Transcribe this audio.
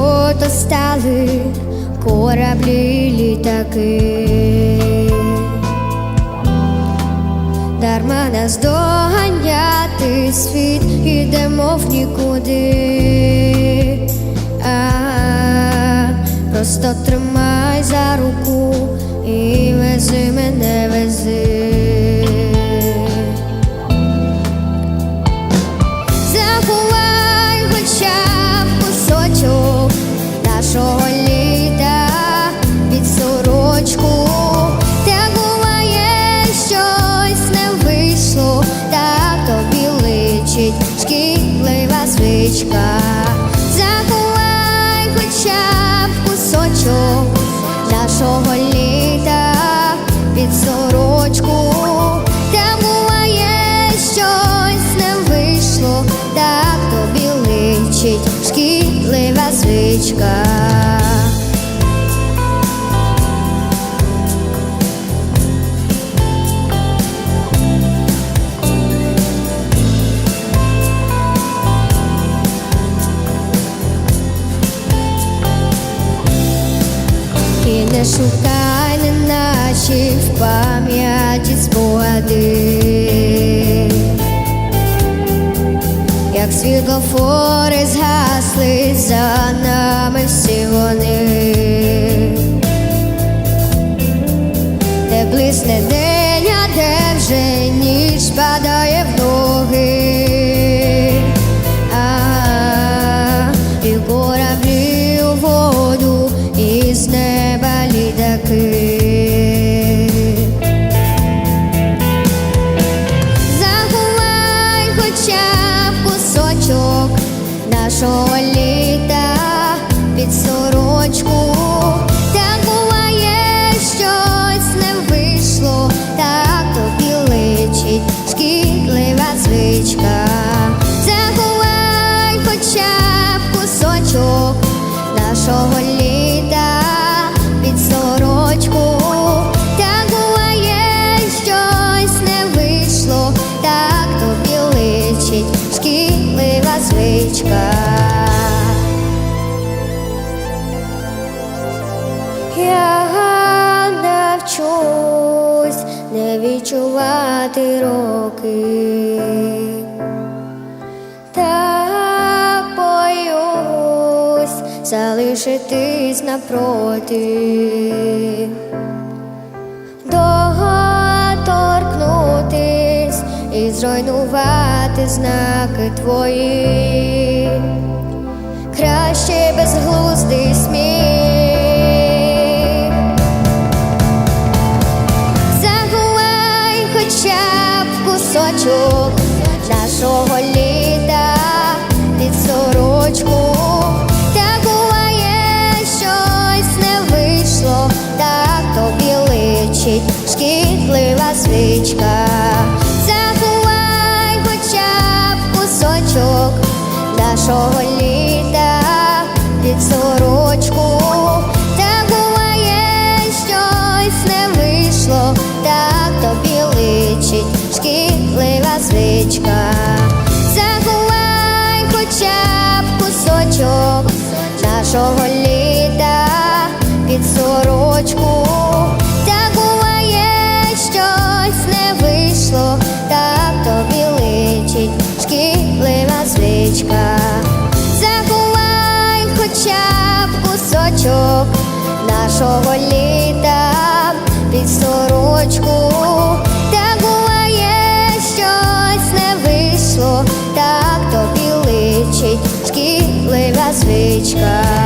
мріяти, кораблі літаки. Дарма нас доганяти світ, ідемо в нікуди. А, просто тримай за руку нашого літа не неначе в пам'яті спогади, як світлофори згасли за нами всі вони, де блисне нашого літа під сорочку. Так щось не вийшло, так тобі личить шкідлива звичка. Заховай хоча б кусочок нашого літа під сорочку. Так щось не вийшло, так тобі личить шкідлива звичка. Відчувати роки. Так боюсь залишитись напроти, доторкнутись і зруйнувати знаки твої, краще безглуздий сміх. Шкідлива. Заховай хоча б кусочок нашого літа під сорочку. Буває, щось не вийшло, так тобі личить шкідлива звичка. Заховай хоча б кусочок нашого літа під сорочку. Б кусочок нашого літа під сорочку. Так буває, щось не вийшло, так тобі личить шкідлива звичка.